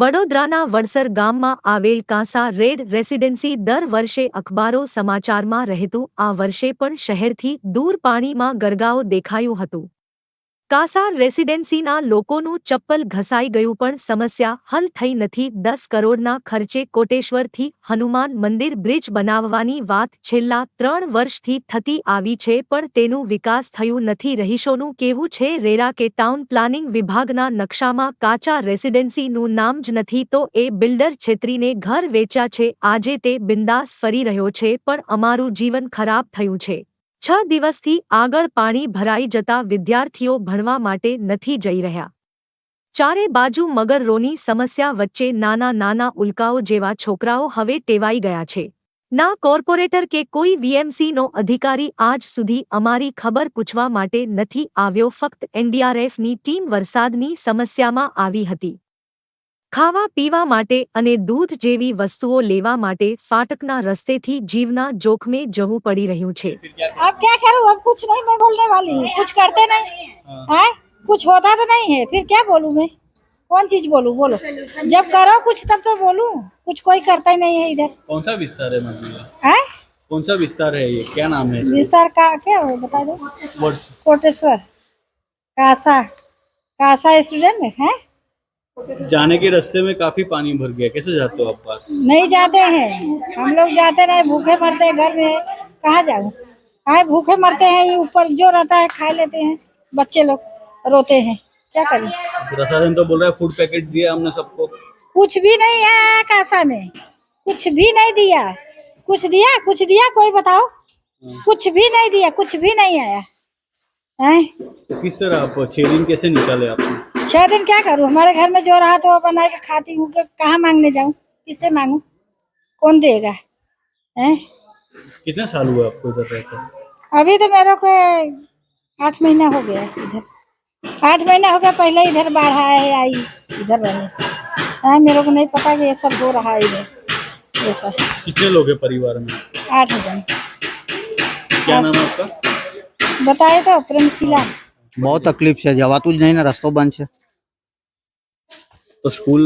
વડોદરાના વડસર ગામમાં આવેલ કાંસા રેડ રેસિડેન્સી દર વર્ષે અખબારો સમાચારમાં રહેતું, આ વર્ષે પણ શહેરથી દૂર પાણીમાં ગરગાઓ દેખાયું હતું. કાંસા રેસિડેન્સીના લોકોનું ચપ્પલ ઘસાઈ ગયું પણ સમસ્યા હલ થઈ નથી. દસ કરોડના ખર્ચે કોટેશ્વરથી હનુમાન મંદિર બ્રિજ બનાવવાની વાત છેલ્લા ત્રણ વર્ષથી થતી આવી છે પણ તેનું વિકાસ થયું નથી. રહીશોનું કેવું છે, રેરા કે ટાઉન પ્લાનિંગ વિભાગના નકશામાં કાચા રેસિડેન્સીનું નામ જ નથી તો એ બિલ્ડર છેતરીને ઘર વેચ્યા છે. આજે તે બિંદાસ ફરી રહ્યો છે પણ અમારું જીવન ખરાબ થયું છે. છ દિવસથી આગળ પાણી ભરાઈ જતા વિદ્યાર્થીઓ ભણવા માટે નથી જઈ રહ્યા. ચારે બાજુ મગરરોની સમસ્યા વચ્ચે નાના નાના ઉલ્કાઓ જેવા છોકરાઓ હવે ટેવાઈ ગયા છે. ના કોર્પોરેટર કે કોઈ વીએમસીનો અધિકારી આજ સુધી અમારી ખબર પૂછવા માટે નથી આવ્યો, ફક્ત એનડીઆરએફની ટીમ વરસાદની સમસ્યામાં આવી હતી. ખાવા પીવા માટે અને દૂધ જેવી વસ્તુઓ લેવા માટે ફાટકના રસ્તેથી જીવના જોખમે જવું પડી રહ્યું છે अब क्या करूँ अब कुछ नहीं मैं बोलने वाली हूँ कुछ करते नहीं है कुछ होता तो नहीं है फिर क्या बोलूँ मैं कौन चीज बोलूँ बोलो जब करो कुछ तब तो बोलूँ कुछ कोई करता ही नहीं है इधर कौन सा विस्तार है मंदिर का? है कौन सा विस्तार है ये क्या नाम है विस्तार का क्या हो बता दो वर्ड कोटेश्वर कासा कासा स्टूडेंट है जाने के रास्ते में काफ़ी पानी भर गया। कैसे जाते हो आप बाहर? नहीं जाते हैं। हम लोग जाते रहे भूखे मरते हैं घर में कहाँ जाऊँ? आए भूखे मरते हैं ये ऊपर जो रहता है खा लेते हैं। बच्चे लोग रोते हैं। क्या करें? प्रशासन तो बोल रहा है फ़ूड पैकेट दिया हमने सबको। कुछ भी नहीं है कासा में। कुछ भी नहीं दिया। कुछ दिया कुछ दिया कोई बताओ। कुछ भी नहीं दिया कुछ भी नहीं आया। हैं? तो किस तरह आप छह दिन कैसे निकाले आपने? छह दिन क्या करूँ? हमारे घर में जो रहा तो बना के खाती हूँ कहाँ मांगने जाऊँ? किससे मांगू? कौन देगा? है? कितना साल हुआ आपको इधर रहते अभी तो मेरे को आठ महीना हो गया इधर। आठ महीना हो गया पहले इधर बाढ़ आया है आई इधर रहने मेरे को नहीं पता कि ये सब हो रहा है इधर। ऐसा कितने लोग हैं परिवार में? आठ जन क्या नाम आपका? बताए तो प्रेमशिला। बहुत तकलीफ़ है जवाब नहीं ना रस्तों बंद है તો સ્કૂલ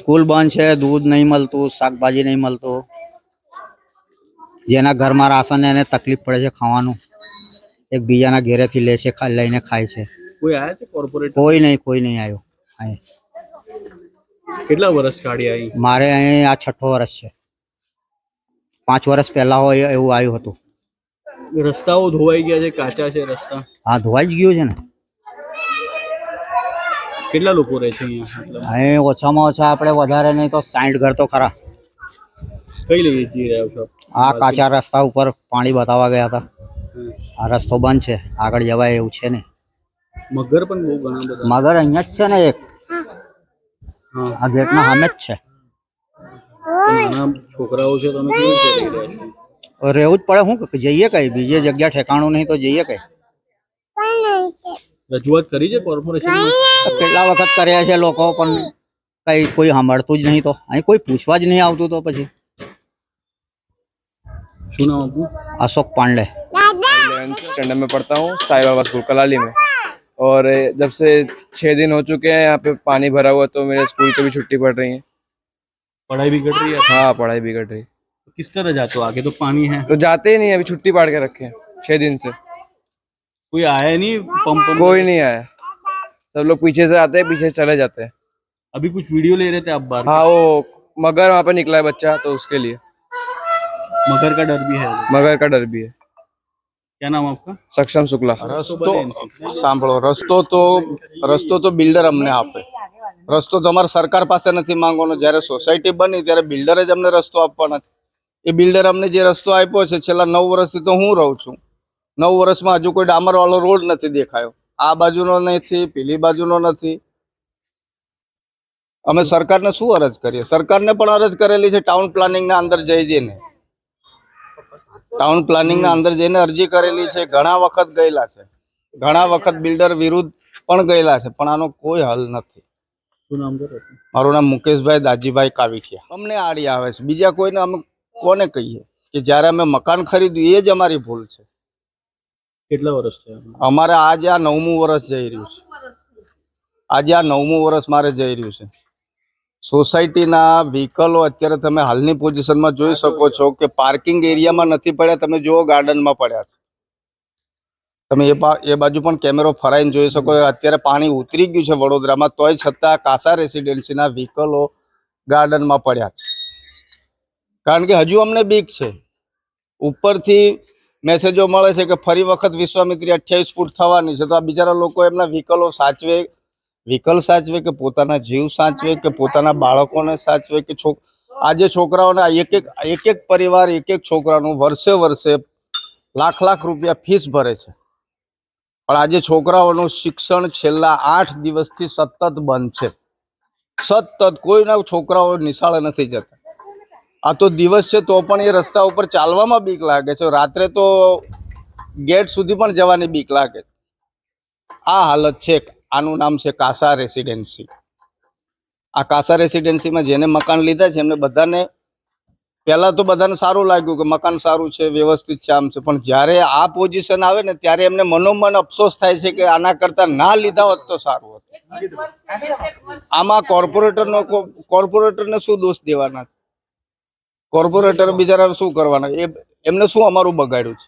સ્કૂલ બંધ છે દૂધ નહીં મળતું શાકભાજી નહીં મળતું. જેના ઘરમાં રાશન એને તકલીફ પડે છે ખાવાનું. એક બીજાના ઘેરેથી લે છે લઈને ખાય છે. કોઈ આવ્યા છે કોર્પોરેટ કોઈ નહીં કોઈ નહીં આવ્યો અહીં કેટલા વર્ષ કાઢ્યા અહીં મારે અહીં આ છઠ્ઠો વર્ષ છે. પાંચ વર્ષ પહેલા હોય એવું આવ્યું હતું. રસ્તાઓ ધોવાઈ ગયા છે કાચા છે રસ્તા. હા ધોવાઈ જ ગયો છે ને? કેટલા લોકો રહે છે અહીંયા? અહીં ઓછામાં ઓછા આપણે વધારે નહીં તો સાઠ ઘર તો ખરા. કઈ લઈ જઈ રહ્યા છો? આ કાચા રસ્તા ઉપર પાણી બતાવવા ગયા હતા. આ રસ્તો બંધ છે. આગળ જવાય એવું છે ને મગર પણ બહુ ઘણા બધા. મગર અહીંયા જ છે ને એક? આ ગેટના સામે જ છે. છોકરાઓ છે તમે કેવી રીતે રહી રહ્યા છો રહેવું જ પડે. શું જઈએ કઈ? બીજી જગ્યા ઠેકાણું નહીં તો જઈએ કઈ? રજૂઆત કરી છે કોર્પોરેશનમાં કેટલા વખત કર્યા છે લોકો પણ કઈ કોઈ સાંભળતું જ નહીં તો અહીં કોઈ પૂછવા જ નહીં આવતું તો પછી શું નામ આપનું અશોક પાંડે इलेवेंथ स्टैंडर्ड में पढ़ता हूँ साई बाबा स्कूल कलाली में और जब से छः दिन हो चुके हैं यहाँ पे पानी भरा हुआ तो मेरे स्कूल को भी छुट्टी पड़ रही है पढ़ाई भी कर रही है हाँ पढ़ाई बिगड़ रही तो किस तरह जाते हो आगे तो पानी है तो जाते ही नहीं अभी छुट्टी पाड़ के रखे हैं छः दिन से कोई आया नहीं पंप कोई नहीं आया सब लोग पीछे से आते हैं पीछे से चले जाते हैं अभी कुछ वीडियो ले रहे थे आप बाहर हाँ वो मगर वहाँ पे निकला है बच्चा तो उसके लिए मगर का डर भी है मगर का डर भी है क्या नाम आपका सक्षम शुक्ला रस्तो સાંભળો રસ્તો તો રસ્તો તો બિલ્ડર અમને આપે રસ્તો તો અમારે સરકાર પાસે નથી માંગવાનો જ્યારે સોસાયટી બની ત્યારે બિલ્ડરે જ અમને રસ્તો આપવાના છે એ બિલ્ડર અમને જે રસ્તો આપ્યો છે છેલ્લા નવ વર્ષથી તો હું રહું છું નવ વર્ષમાં હજુ કોઈ ડામરવાળો રોડ નથી દેખાયો. આ બાજુનો નથી પેલી બાજુનો નથી. અમે સરકારને શું અરજ કરીએ? સરકારને પણ અરજ કરેલી છે ટાઉન પ્લાનિંગના અંદર જઈ જઈને. ટાઉન પ્લાનિંગના અંદર જઈને અરજી કરેલી છે. ઘણા વખત ગયેલા છે. ઘણા વખત બિલ્ડર વિરુદ્ધ પણ ગયેલા છે પણ આનો કોઈ હલ નથી? મારું નામ મુકેશભાઈ દાજીભાઈ કાવીઠિયા. અમને આડી આવે છે. બીજા કોઈને અમે કોને કહીએ? કે જ્યારે અમે મકાન ખરીદ્યું એ જ અમારી ભૂલ છે. કેટલા વર્ષ છે અમારે આજે આ નવમું વર્ષ જઈ રહ્યું છે. આજે આ નવમું વર્ષ મારે જઈ રહ્યું છે. સોસાયટીના વ્હીકલો અત્યારે તમે હાલની પોઝિશનમાં જોઈ શકો છો કે પાર્કિંગ એરિયામાં નથી પડ્યા, તમે જુઓ ગાર્ડનમાં પડ્યા છે. તમે એ એ બાજુ પણ કેમેરો ફરાઈને જોઈ શકો અત્યારે પાણી ઉતરી ગયું છે વડોદરામાં, તોય છતાં કાસા રેસિડેન્સીના વ્હીકલો ગાર્ડનમાં પડ્યા છે. કારણ કે હજુ અમને બીક છે. ઉપરથી મેસેજો મળે છે કે ફરી વખત વિશ્વામિત્રી અઠ્યાવીસ ફૂટ થવાની છે. તો આ બિચારા લોકો એમના વ્હીકલો સાચવે વ્હીકલ સાચવે કે પોતાના જીવ સાચવે કે પોતાના બાળકોને સાચવે કે છોક, આજે છોકરાઓને એક એક એક એક પરિવાર, એક એક છોકરાનું વર્ષે વર્ષે લાખ લાખ રૂપિયા ફીસ ભરે છે. પણ આજે છોકરાઓનું શિક્ષણ છેલ્લા આઠ દિવસથી સતત બંધ છે. સતત કોઈના છોકરાઓ નિશાળે નથી જતા. આ તો દિવસ છે તો પણ એ રસ્તા ઉપર ચાલવામાં બીક લાગે છે. રાત્રે તો ગેટ સુધી પણ જવાની બીક લાગે આ હાલત છે આનું નામ છે કાસા રેસિડેન્સી. આ કાસા રેસિડેન્સીમાં જેને મકાન લીધા છે એમને બધાને પહેલાં તો બધાને સારું લાગ્યું કે મકાન સારું છે વ્યવસ્થિત છે આમ છે. પણ જ્યારે આ પોઝિશન આવે ને ત્યારે એમને મનોમન અફસોસ થાય છે કે આના કરતાં ના લીધા હોત તો સારું હતું. આમાં કોર્પોરેટરનો કોર્પોરેટરને શું દોષ દેવાના કોર્પોરેટર બિચારા શું કરવાના? એ એમને શું અમારું બગાડ્યું છે?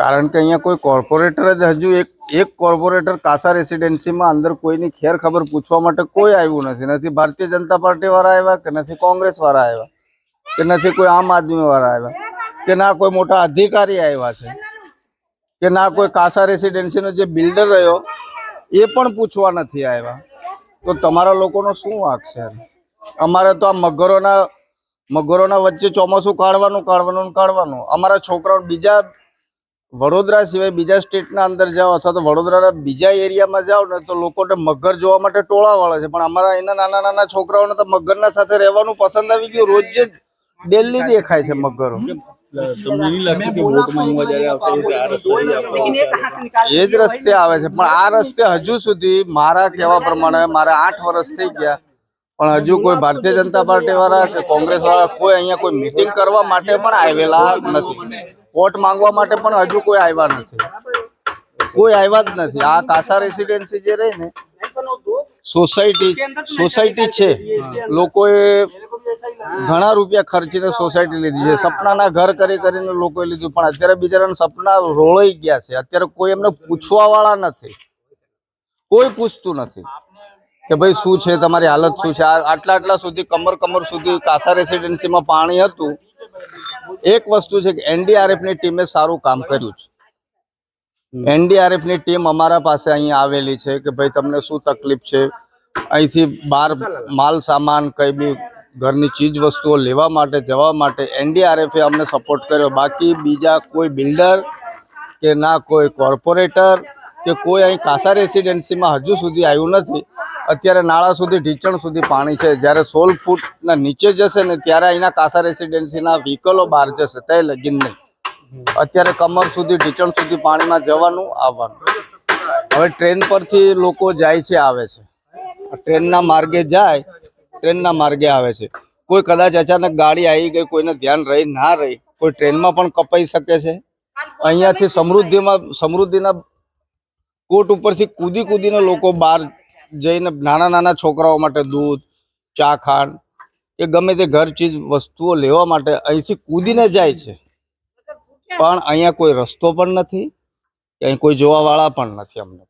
કારણ કે અહીંયા કોઈ કોર્પોરેટર જ હજુ એક એક કોર્પોરેટર કાસા રેસિડેન્સીમાં અંદર કોઈની ખેર ખબર પૂછવા માટે કોઈ આવ્યું નથી. નથી ભારતીય જનતા પાર્ટી વાળા આવ્યા કે નથી કોંગ્રેસ વાળા આવ્યા? કે નથી કોઈ આમ આદમી વાળા આવ્યા? કે ના કોઈ મોટા અધિકારી આવ્યા છે? કે ના કોઈ કાસા રેસિડેન્સીનો જે બિલ્ડર રહ્યો એ પણ પૂછવા નથી આવ્યા? તો તમારા લોકોનો શું વાંક છે? અમારે તો આ મગરોના મગરોના વચ્ચે ચોમાસું કાઢવાનું કાઢવાનું કાઢવાનું. અમારા છોકરાઓ બીજા વડોદરા સિવાય બીજા સ્ટેટના અંદર જાઓ અથવા તો વડોદરાના બીજા એરિયામાં જાઓ ને તો લોકોને મગર જોવા માટે ટોળા વાળે છે. પણ અમારા એના નાના નાના છોકરાઓને તો મગરના સાથે રહેવાનું પસંદ આવી ગયું. રોજ જ ડેલી દેખાય છે મગરો. એ જ રસ્તે આવે છે. પણ આ રસ્તે હજુ સુધી મારા કહેવા પ્રમાણે મારે આઠ વર્ષ થઈ ગયા. પણ હજુ કોઈ ભારતીય જનતા પાર્ટી વાળા કે કોંગ્રેસ વાળા કોઈ અહીંયા કોઈ મિટિંગ કરવા માટે પણ આવેલા નથી. વોટ માંગવા માટે પણ હજુ કોઈ આવ્યા નથી. કોઈ આવ્યા જ નથી. આ કાસા રેસિડેન્સી જે રહી ને સોસાયટી સોસાયટી છે. લોકોએ ઘણા રૂપિયા ખર્ચીને સોસાયટી લીધી છે. સપનાના ઘર કરી કરીને લોકોએ લીધું. પણ અત્યારે બિચારાના સપના રોળાઈ ગયા છે. અત્યારે કોઈ એમને પૂછવા વાળા નથી. કોઈ પૂછતું નથી. કે ભાઈ શું છે તમારી હાલત શું છે? આ- આટલા આટલા સુધી કમર કમર સુધી કાસા રેસિડેન્સીમાં પાણી હતું. એક વસ્તુ છે કે એનડીઆરએફની ટીમે સારું કામ કર્યું છે. એનડીઆરએફની ટીમ અમારા પાસે અહીંયા આવેલી છે કે ભાઈ તમને શું તકલીફ છે? અહીંથી બહાર માલ સામાન કઈ બી ઘરની ચીજ વસ્તુઓ લેવા માટે જવા માટે એનડીઆરએફે અમને સપોર્ટ કર્યો. બાકી બીજા કોઈ બિલ્ડર કે ના કોઈ કોર્પોરેટર કે કોઈ અહીં કાસા રેસિડેન્સીમાં હજુ સુધી આવ્યું નથી અત્યારે નાળા સુધી, ઢીચણ સુધી પાણી છે. જ્યારે સોળ ફૂટના નીચે જશે ને ત્યારે અહીંના કાસા રેસિડેન્સીના વ્હીકલો બહાર જશે. તે લગીન નહીં. અત્યારે કમર સુધી, ઢીચણ સુધી પાણીમાં જવાનું, આવવાનું. હવે ટ્રેન પરથી લોકો જાય છે, આવે છે. ટ્રેનના માર્ગે જાય, ટ્રેનના માર્ગે આવે છે. કોઈ કદાચ અચાનક ગાડી આવી ગઈ, કોઈને ધ્યાન રહી, ના રહી, કોઈ ટ્રેનમાં પણ કપાઈ શકે છે. અહીંયાથી સમૃદ્ધિમાં, સમૃદ્ધિના કોટ ઉપરથી કૂદી કૂદીને લોકો બહાર જઈને નાના નાના છોકરાઓ માટે દૂધ ચા ખાંડ કે ગમે તે ઘર ચીજ વસ્તુઓ લેવા માટે અહીંથી કૂદીને જાય છે. પણ અહીંયા કોઈ રસ્તો પણ નથી અહીં કોઈ જોવાવાળા પણ નથી અમને.